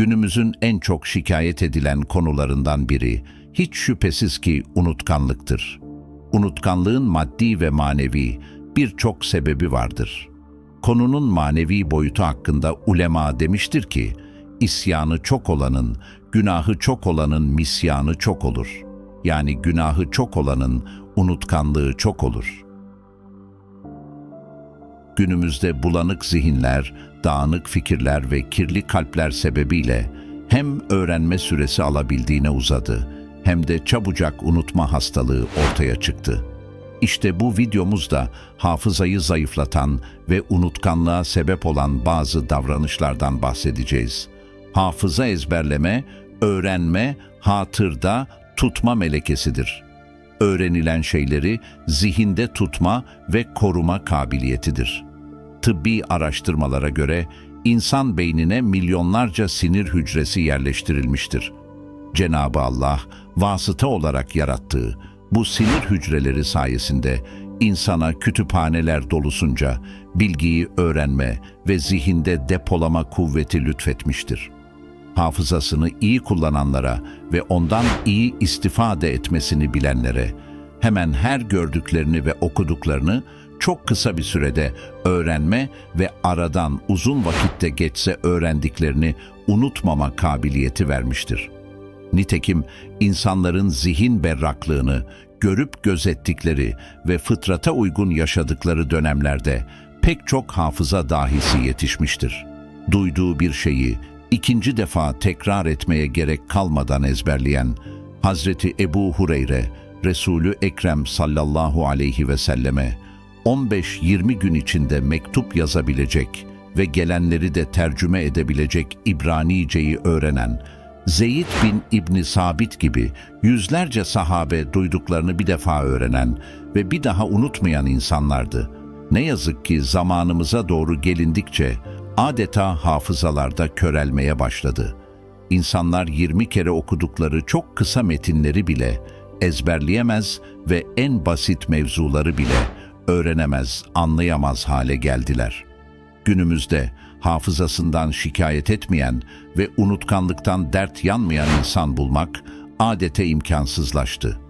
günümüzün en çok şikayet edilen konularından biri hiç şüphesiz ki unutkanlıktır. Unutkanlığın maddi ve manevi birçok sebebi vardır. Konunun manevi boyutu hakkında ulema demiştir ki, isyanı çok olanın, günahı çok olanın misyanı çok olur. Yani günahı çok olanın unutkanlığı çok olur.'' Günümüzde bulanık zihinler, dağınık fikirler ve kirli kalpler sebebiyle hem öğrenme süresi alabildiğine uzadı hem de çabucak unutma hastalığı ortaya çıktı. İşte bu videomuzda hafızayı zayıflatan ve unutkanlığa sebep olan bazı davranışlardan bahsedeceğiz. Hafıza ezberleme, öğrenme, hatırda tutma melekesidir. Öğrenilen şeyleri zihinde tutma ve koruma kabiliyetidir tıbbi araştırmalara göre insan beynine milyonlarca sinir hücresi yerleştirilmiştir. Cenab-ı Allah vasıta olarak yarattığı bu sinir hücreleri sayesinde insana kütüphaneler dolusunca bilgiyi öğrenme ve zihinde depolama kuvveti lütfetmiştir. Hafızasını iyi kullananlara ve ondan iyi istifade etmesini bilenlere, hemen her gördüklerini ve okuduklarını çok kısa bir sürede öğrenme ve aradan uzun vakitte geçse öğrendiklerini unutmama kabiliyeti vermiştir. Nitekim insanların zihin berraklığını görüp gözettikleri ve fıtrata uygun yaşadıkları dönemlerde pek çok hafıza dahisi yetişmiştir. Duyduğu bir şeyi ikinci defa tekrar etmeye gerek kalmadan ezberleyen Hazreti Ebu Hureyre, Resulü Ekrem sallallahu aleyhi ve selleme 15-20 gün içinde mektup yazabilecek ve gelenleri de tercüme edebilecek İbranice'yi öğrenen Zeyd bin İbni Sabit gibi yüzlerce sahabe duyduklarını bir defa öğrenen ve bir daha unutmayan insanlardı. Ne yazık ki zamanımıza doğru gelindikçe adeta hafızalarda körelmeye başladı. İnsanlar 20 kere okudukları çok kısa metinleri bile ezberleyemez ve en basit mevzuları bile öğrenemez, anlayamaz hale geldiler. Günümüzde hafızasından şikayet etmeyen ve unutkanlıktan dert yanmayan insan bulmak adete imkansızlaştı.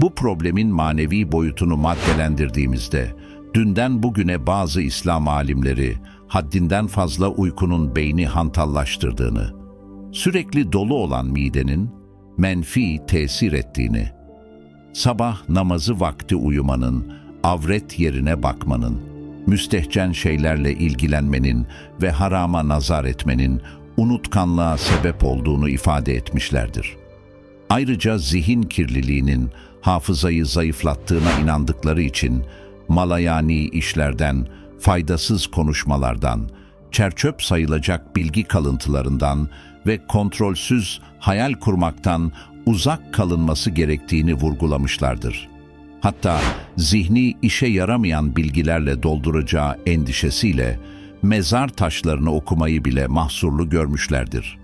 Bu problemin manevi boyutunu maddelendirdiğimizde, dünden bugüne bazı İslam alimleri haddinden fazla uykunun beyni hantallaştırdığını, sürekli dolu olan midenin menfi tesir ettiğini, sabah namazı vakti uyumanın, avret yerine bakmanın, müstehcen şeylerle ilgilenmenin ve harama nazar etmenin unutkanlığa sebep olduğunu ifade etmişlerdir. Ayrıca zihin kirliliğinin hafızayı zayıflattığına inandıkları için malayani işlerden, faydasız konuşmalardan, çerçöp sayılacak bilgi kalıntılarından ve kontrolsüz hayal kurmaktan uzak kalınması gerektiğini vurgulamışlardır.'' Hatta zihni işe yaramayan bilgilerle dolduracağı endişesiyle mezar taşlarını okumayı bile mahsurlu görmüşlerdir.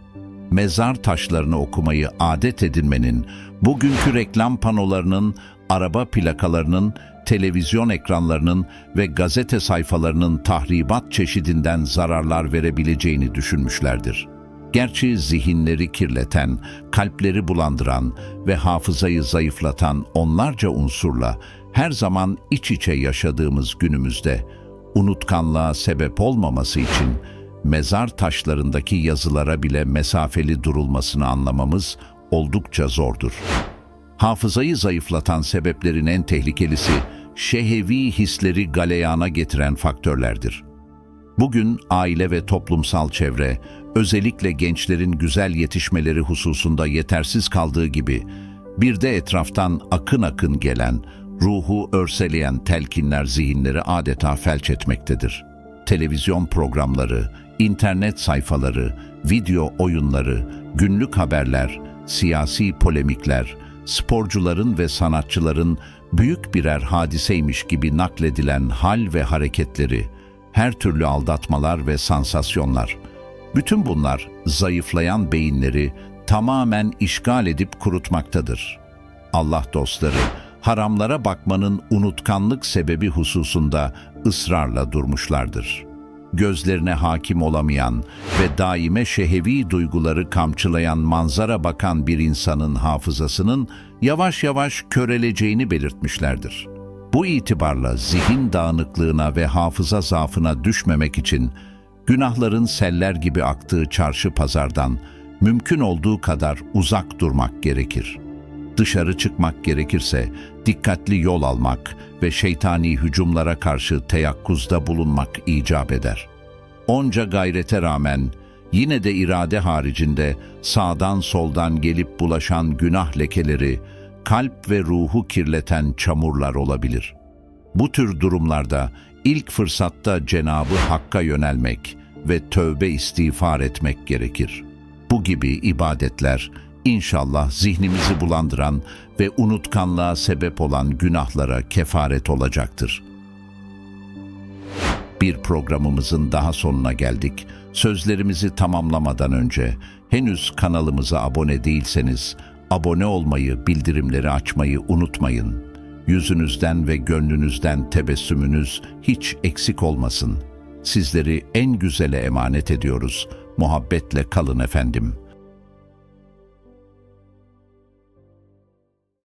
Mezar taşlarını okumayı adet edinmenin, bugünkü reklam panolarının, araba plakalarının, televizyon ekranlarının ve gazete sayfalarının tahribat çeşidinden zararlar verebileceğini düşünmüşlerdir. Gerçi zihinleri kirleten, kalpleri bulandıran ve hafızayı zayıflatan onlarca unsurla her zaman iç içe yaşadığımız günümüzde unutkanlığa sebep olmaması için mezar taşlarındaki yazılara bile mesafeli durulmasını anlamamız oldukça zordur. Hafızayı zayıflatan sebeplerin en tehlikelisi şehevi hisleri galeyana getiren faktörlerdir. Bugün aile ve toplumsal çevre, özellikle gençlerin güzel yetişmeleri hususunda yetersiz kaldığı gibi, bir de etraftan akın akın gelen, ruhu örseleyen telkinler zihinleri adeta felç etmektedir. Televizyon programları, internet sayfaları, video oyunları, günlük haberler, siyasi polemikler, sporcuların ve sanatçıların büyük birer hadiseymiş gibi nakledilen hal ve hareketleri, her türlü aldatmalar ve sansasyonlar. Bütün bunlar zayıflayan beyinleri tamamen işgal edip kurutmaktadır. Allah dostları, haramlara bakmanın unutkanlık sebebi hususunda ısrarla durmuşlardır. gözlerine hakim olamayan ve daime şehevi duyguları kamçılayan manzara bakan bir insanın hafızasının yavaş yavaş köreleceğini belirtmişlerdir. Bu itibarla zihin dağınıklığına ve hafıza zaafına düşmemek için günahların seller gibi aktığı çarşı pazardan mümkün olduğu kadar uzak durmak gerekir. Dışarı çıkmak gerekirse dikkatli yol almak ve şeytani hücumlara karşı teyakkuzda bulunmak icap eder. Onca gayrete rağmen yine de irade haricinde sağdan soldan gelip bulaşan günah lekeleri, kalp ve ruhu kirleten çamurlar olabilir. Bu tür durumlarda ilk fırsatta Cenabı Hakk'a yönelmek ve tövbe istiğfar etmek gerekir. Bu gibi ibadetler inşallah zihnimizi bulandıran ve unutkanlığa sebep olan günahlara kefaret olacaktır. Bir programımızın daha sonuna geldik. Sözlerimizi tamamlamadan önce henüz kanalımıza abone değilseniz abone olmayı, bildirimleri açmayı unutmayın. Yüzünüzden ve gönlünüzden tebessümünüz hiç eksik olmasın. Sizleri en güzele emanet ediyoruz. Muhabbetle kalın efendim.